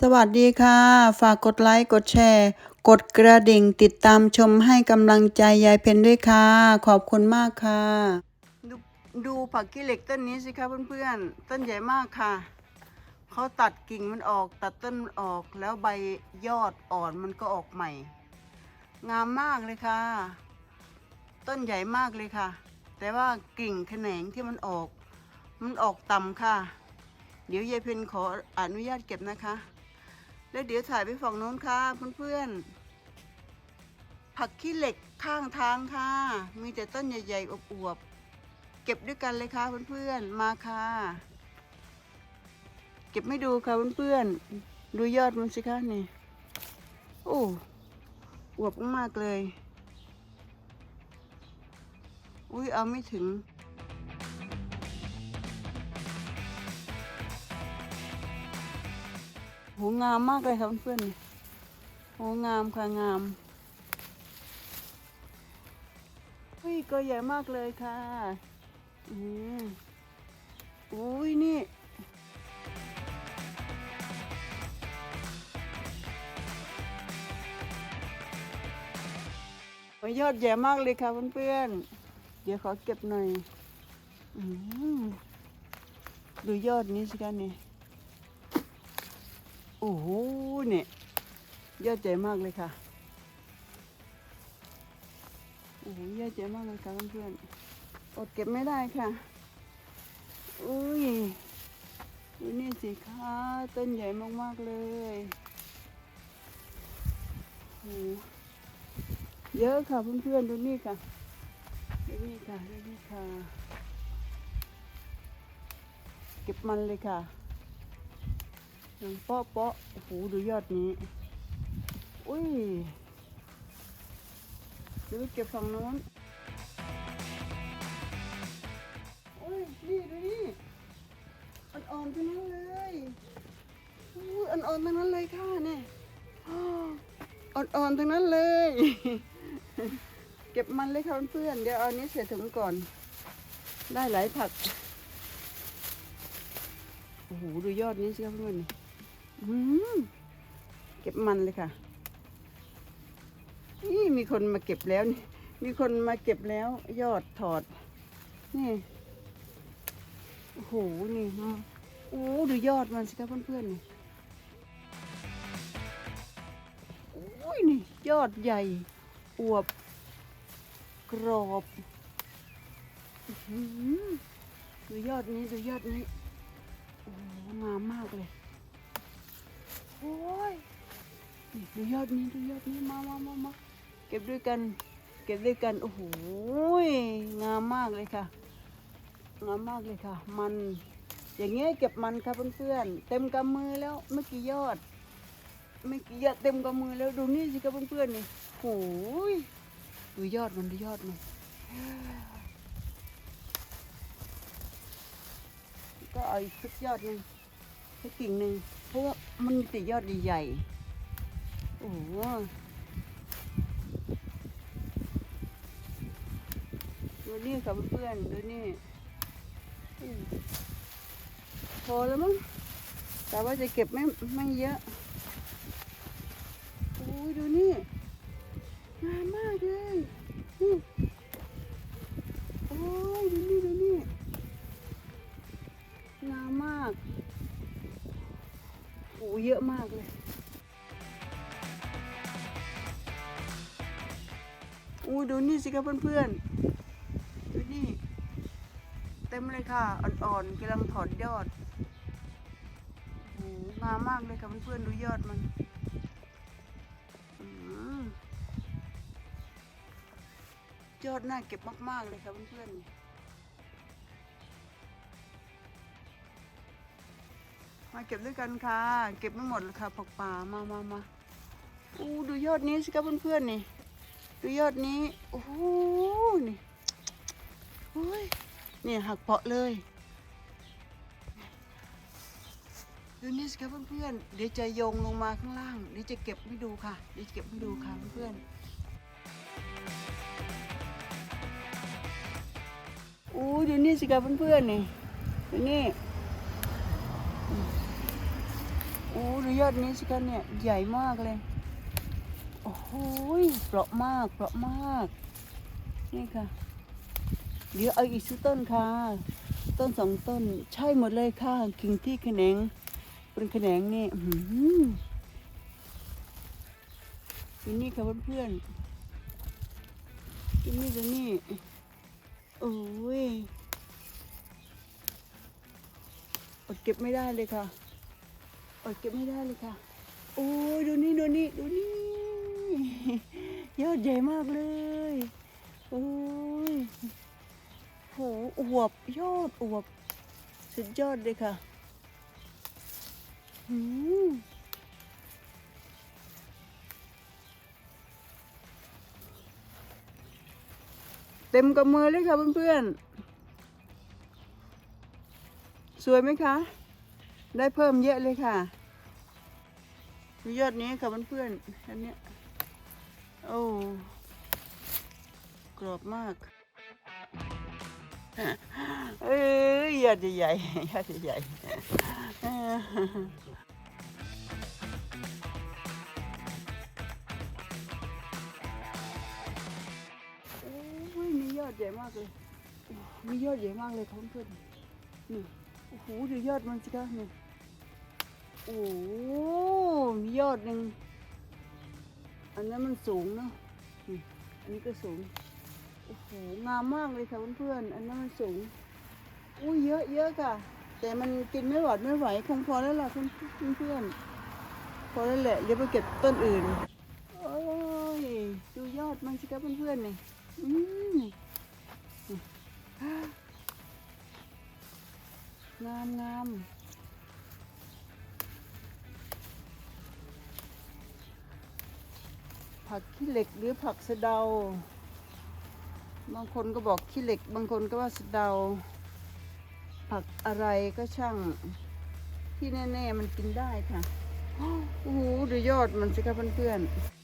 สวัสดีค่ะ ฝากกดไลค์กดแชร์ กดกระดิ่งติดตามชมให้กำลังใจยายเพนด้วยค่ะ ขอบคุณมากค่ะดูดูผักกี้เหล็กต้นนี้สิคะเพื่อนๆ ต้นใหญ่มากค่ะ เขาตัดกิ่งมันออกตัดต้นมันออกแล้วใบยอดอ่อนมันก็ออกใหม่ งามมากเลยค่ะ ต้นใหญ่มากเลยค่ะ แต่ว่ากิ่งแขนงที่มันออก มันออกต่ำค่ะ เดี๋ยวยายเพนขออนุญาตเก็บนะคะ แล้วเดี๋ยวถ่ายไปฝั่งโน้นค่ะเพื่อนๆ ผักขี้เหล็กข้างทางค่ะ มีแต่ต้นใหญ่ๆอวบๆ เก็บด้วยกันเลยค่ะเพื่อนๆ มาค่ะ เก็บไม่ดูค่ะเพื่อนๆ ดูยอดมันสิคะนี่ โอ้อวบมากๆเลย อุ้ยเอาไม่ถึง โหงามมากเลยครับเพื่อนโหงามค่ะงามเฮ้ยก็ใหญ่มากเลยค่ะอืมอุ้ยนี่ยอดใหญ่มากเลยค่ะเพื่อนๆ เดี๋ยวขอเก็บหน่อยอืมดูยอดนี้สิคะนี่ โอ้โหเนี่ยยอดใหญ่มากเลยค่ะโอ้โหยอดใหญ่มากเลยค่ะเพื่อนๆอดเก็บไม่ได้ค่ะอุ้ยดูนี่สิคะต้นใหญ่มากๆเลยโอ้โหเยอะค่ะเพื่อนๆดูนี่ค่ะดูนี่ค่ะดูนี่ค่ะ เก็บมันเลยค่ะ ยังเปาะเปาะโอ้โหดูยอดนี้ อุ้ยเดี๋ยวไปเก็บฝั่งโน้นอุ้ย นี่ดูนี่อ่อนๆทั้งนั้นเลยอุ้ยอ่อนๆทั้งนั้นเลยค่ะเนี่ยอ่อนๆทั้งนั้นเลย เก็บมันเลยค่ะเพื่อนเดี๋ยวเอาอันนี้เสียถุงก่อน ได้หลายผัก โอ้โห ดูยอดนี้สิครับเพื่อนๆนี่อืม เก็บมันเลยค่ะ นี่มีคนมาเก็บแล้วนี่มีคนมาเก็บแล้ว ยอดถอด นี่โอ้โหนี่ฮะโอ้ดูยอดมันสิครับเพื่อนๆนี่โอ้ยนี่ ยอดใหญ่ อวบ กรอบดูยอดนี้ดูยอดนี้โอ้งามมากเลย โอ้ยนี่ดูยอดนี้ดูยอดนี้มามามามาเก็บด้วยกัน เก็บด้วยกัน โอ้โหงามมากเลยค่ะ งามมากเลยค่ะ มัน อย่างเงี้ยเก็บมันค่ะเพื่อนๆ เต็มกำมือแล้วไม่กี่ยอด ไม่กี่ยอดเต็มกำมือแล้วดูนี่สิครับเพื่อนๆนี่โอ้ยดูยอดมันดูยอดมันก็เอาอีกสักยอดหนึ่ง สักกิ่งหนึ่งเพราะว่ามันมีแต่ยอดใหญ่ๆโอ้โหดูนี่ค่ะเพื่อนๆดูนี่พอแล้วมั้งแต่ว่าจะเก็บไม่ไม่เยอะโอ้ยดูนี่งามมากเลยนี่โอ้ยดูนี่ดูนี่ามากโอ้เยอะมากเลย อู้ดูนี่สิครับเพื่อนๆ ดูนี่ เต็มเลยค่ะ อ่อนๆกำลังถอดยอดโอ้งามมากเลยค่ะเพื่อนๆ ดูยอดมันอยอดน่าเก็บมากๆเลยค่ะเพื่อนๆ มาเก็บด้วยกันค่ะ เก็บไม่หมดเลยค่ะผักป่ามามามาอู้ดูยอดนี้สิครับเพื่อนๆนี่ ดูยอดนี้ โอ้โหนี่โอ้ยเนี่ยหักเปาะเลย ดูนี่สิครับเพื่อนๆ เดี๋ยวจะโยงลงมาข้างล่าง เดี๋ยวจะเก็บให้ดูค่ะ เดี๋ยวจะเก็บให้ดูค่ะเพื่อนๆอู้ดูนี่สิครับเพื่อนๆนี่ดูนี่ อ้อ้ดูยอดนี้สิคะเนี่ย ใหญ่มากเลย โอ้โหยเปราะมากเปราะมาก นี่ค่ะ เดี๋ยวเอาอีกสักต้นค่ะ ต้นสองต้น ใช่หมดเลยค่ะ กิ่งที่แขนงเป็นแขนงนี่อื้อหืออันนี่ค่ะเพื่อนๆอันนี่จะนี่โอ้ยอดเก็บไม่ได้เลยค่ะ อดเก็บไม่ได้เลยค่ะ โอ้ยดูนี่ดูนี่ดูนี่ยอดใหญ่มากเลย โอ้ยโหอวบยอดอวบสุดยอดเลยค่ะหืมเต็มกับมือเลยค่ะเพื่อนๆ สวยไหมคะ ได้เพิ่มเยอะเลยค่ะ ดูยอดนี้ค่ะเพื่อนๆอันเนี้ยโอ้กรอบมากเอ้ยยอดใหญ่ๆยอดใหญ่ๆโอ้ยมียอดใหญ่มากเลย มียอดใหญ่มากเลยเพื่อนๆนี่ โอ้โหดูยอดมันสิคะนี่ โอ้มียอดหนึ่งอันนั้นมันสูงเนาะอันนี้ก็สูง โอ้โห งามมากเลยค่ะเพื่อนๆ อันนั้นมันสูง อุ้ยเยอะเยอะค่ะ แต่มันกินไม่หวดไม่ไหว คงพอแล้วล่ะเพื่อนๆ พอแล้วแหละ เดี๋ยวไปเก็บต้นอื่น โอ้ย ดูยอดมันสิครับเพื่อนๆนี่อืมงามงาม ผักขี้เหล็กหรือผักสะเดา บางคนก็บอกขี้เหล็ก บางคนก็ว่าสะเดา ผักอะไรก็ช่าง ที่แน่ ๆ มันกินได้ค่ะ โอ้โหดูยอดมันสิคะเพื่อนๆ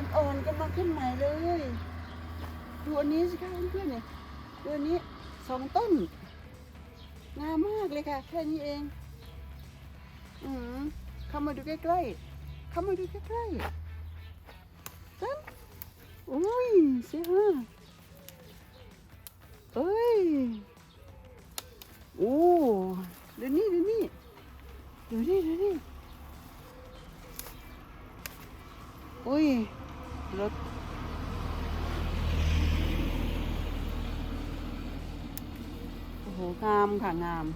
มันอ่อนกำลังขึ้นใหม่เลยดูอันนี้สิคะเพื่อนๆเนี่ยดูอันนี้สองต้นงามมากเลยค่ะ แค่นี้เอง อืมเข้ามาดูใกล้ๆเข้ามาดูใกล้ๆจันอุ้ยเสียฮะเอ้ยโอ้ดูนี่ดูนี่ดูนี่ดูนี่อุ้ย รถโอ้โห งามค่ะ งาม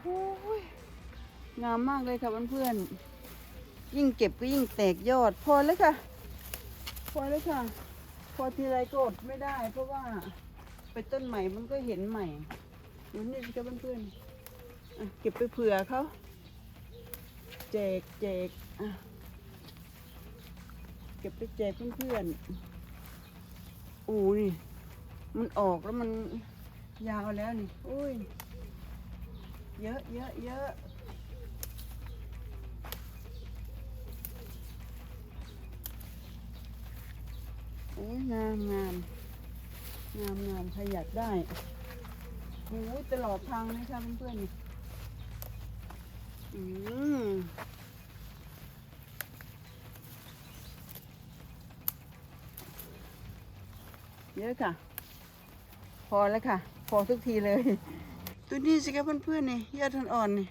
โอ้ยงามมากเลยค่ะเพื่อนๆยิ่งเก็บก็ยิ่งแตกยอด พอแล้วค่ะ พอแล้วค่ะ พอทีไรกอดไม่ได้ เพราะว่าไปต้นใหม่มันก็เห็นใหม่ดูนี่สิคะเพื่อนๆอะเก็บไปเผื่อเขา แจกแจกอะเก็บไปแจกเพื่อนๆอู้นี่ มันออกแล้วมันยาวแล้วนี่โอ้ย เยอะเยอะเยอะโอ้ยงามงามงามงามใครอยากได้โอ้ยตลอดทางเลยค่ะเพื่อนๆ อืมเยอะค่ะ พอแล้วค่ะ พอทุกทีเลย ตัวนี้สิครับเพื่อนๆนี่ยอดอ่อนๆนี่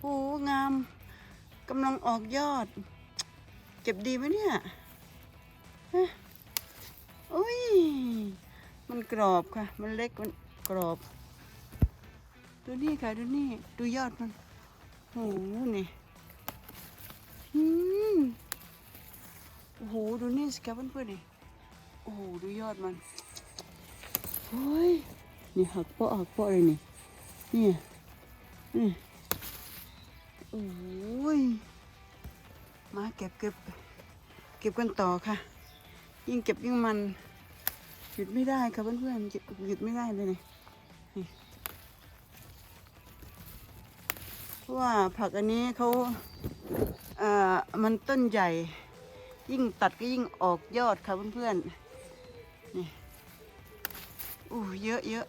โอ้งามกำลังออกยอด เก็บดีไหมเนี่ยฮะโอ้ย มันกรอบค่ะ มันเล็ก มันกรอบ ดูนี่ค่ะ ดูนี่ ดูยอดมัน โอ้โหนี่อืมโอ้โห ดูนี่สิครับเพื่อนๆนี่ โอ้โห ดูยอดมันโอ้ย นี่หักเปาะหักเปาะเลยนี่ นี่นี่โอ้ย มาเก็บเก็บเก็บกันต่อค่ะ ยิ่งเก็บยิ่งมัน หยุดไม่ได้ค่ะเพื่อนๆหยุดหยุดไม่ได้เลยนี่ ราะว่าผักอันนี้เขาเอ่อมันต้นใหญ่ ยิ่งตัดก็ยิ่งออกยอดค่ะเพื่อนๆนี่อู้เยอะเยอะ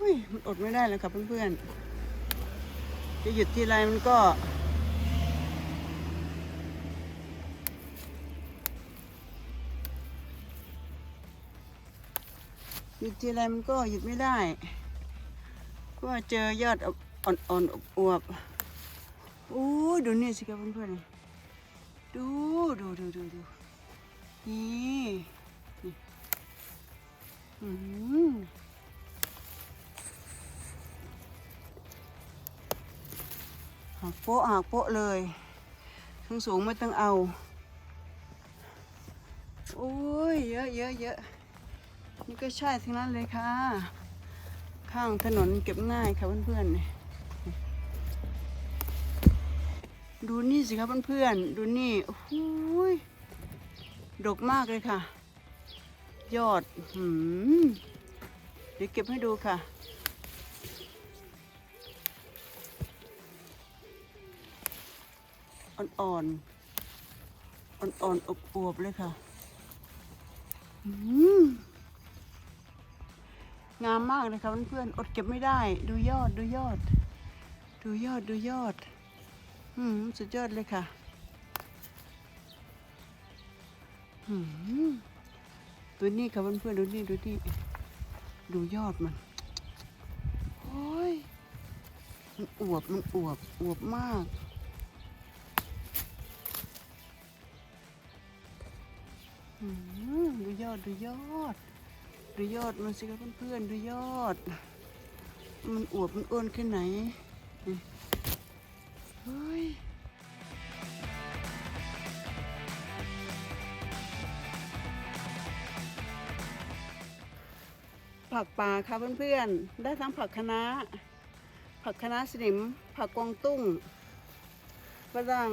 อุ้ยมันอดไม่ได้แล้วค่ะเพื่อนๆจะหยุดทีไรมันก็หยุดทีไรมันก็หยุดไม่ได้ ก็เจอยอด อ่อนๆอวบๆโอ้ดูนี่สิครับเพื่อนๆดูดูดูดูดูนี่นี่อืมหักโป๊ะหักโป๊ะเลยทั้งสูงไม่ต้องเอา โอ้ยเยอะเยอะเยอะนี่ก็ใช่ทั้งนั้นเลยค่ะ ข้างถนนเก็บง่ายค่ะเพื่อนๆ ดูนี่สิครับเพื่อนๆ ดูนี่โอ้โหยดกมากเลยค่ะ ยอดหืมเดี๋ยวเก็บให้ดูค่ะ อ่อนๆ อ่อนๆ อบอวบเลยค่ะงามมากเลยค่ะเพื่อนๆ อดเก็บไม่ได้ ดูยอด ดูยอด ดูยอด ดูยอด อืมสุดยอดเลยค่ะอืมดูนี่ค่ะเพื่อนๆดูนี่ดูนี่ดูยอดมันโอ้ยมันอวบมันอวบอวบมากอืมดูยอดดูยอด ดูยอดมันสิครับเพื่อนๆดูยอด มันอวบมันอ้วนแค่ไหน ผักป่าค่ะเพื่อนๆ ได้ทั้งผักคะน้า ผักคะน้าสนิม ผักกวางตุ้งฝรั่ง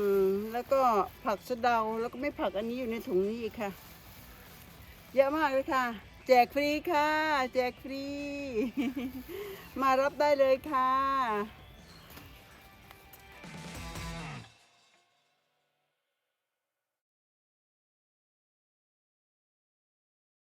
แล้วก็ผักสะเดาแล้วก็ไม่ผักอันนี้อยู่ในถุงนี้อีกค่ะ เยอะมากเลยค่ะ แจกฟรีค่ะ แจกฟรี มารับได้เลยค่ะ